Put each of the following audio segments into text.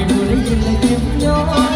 ไม่รู้ได้ยินและกินย้อน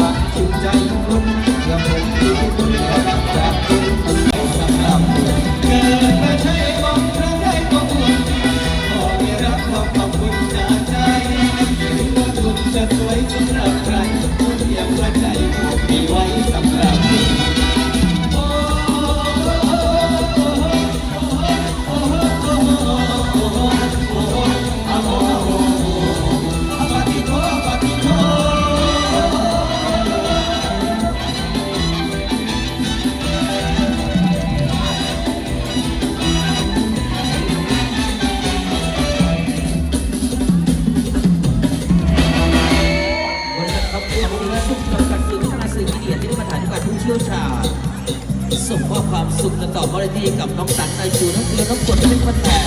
รักถูกใจของลุงและผมคือคนรักจากคุณ สุขกันต่อเมื่อไรที่กับน้องตันไอจูทั้งเดือนทั้งคนเป็นคนแก่